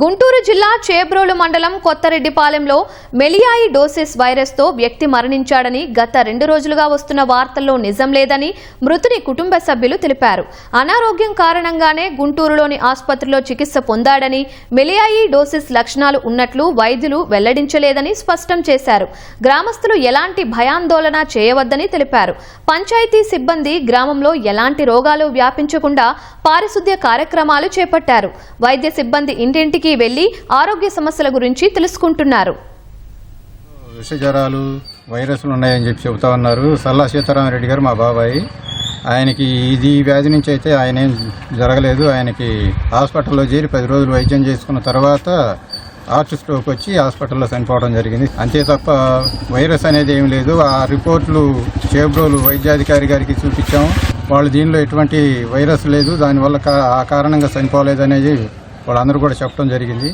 గుంటూరు జిల్లా చేబ్రోలు మండలం కొత్తరెడ్డిపాలెంలో మెలియాయి డోసిస్ వైరస్తో వ్యక్తి మరణించాడని గత రెండు రోజులుగా వస్తున్న వార్తల్లో నిజం లేదని మృతుని కుటుంబ సభ్యులు తెలిపారు. అనారోగ్యం కారణంగానే గుంటూరులోని ఆసుపత్రిలో చికిత్స పొందాడని మెలియాయి డోసిస్ లక్షణాలు ఉన్నట్లు వైద్యులు వెల్లడించలేదని స్పష్టం చేశారు. గ్రామస్తులు ఎలాంటి భయాందోళన చేయవద్దని తెలిపారు. పంచాయతీ సిబ్బంది గ్రామంలో ఎలాంటి రోగాలు వ్యాపించకుండా పారిశుద్ధ్య కార్యక్రమాలు చేపట్టారు. వైద్య సిబ్బంది ఇంటింటికి వెళ్ళి ఆరోగ్య సమస్యల గురించి తెలుసుకుంటున్నారు. విష జ్వరాలు వైరస్లు ఉన్నాయని చెప్పి చెబుతా ఉన్నారు. సల్లా సీతారామరెడ్డి గారు మా బాబాయ్. ఆయనకి ఇది వ్యాధి నుంచి అయితే ఆయన ఏం జరగలేదు. ఆయనకి హాస్పిటల్లో చేరి పది రోజులు వైద్యం చేసుకున్న తర్వాత హార్ట్ స్ట్రోక్ వచ్చి హాస్పిటల్లో చనిపోవడం జరిగింది. అంతే తప్ప వైరస్ అనేది ఏం లేదు. ఆ రిపోర్ట్లు చేబ్రోలు వైద్యాధికారి గారికి చూపించాము. వాళ్ళు దీనిలో ఎటువంటి వైరస్ లేదు. దానివల్ల కా- ఆ కారణంగా చనిపోలేదు అనేది వాళ్ళందరూ కూడా చెప్పడం జరిగింది.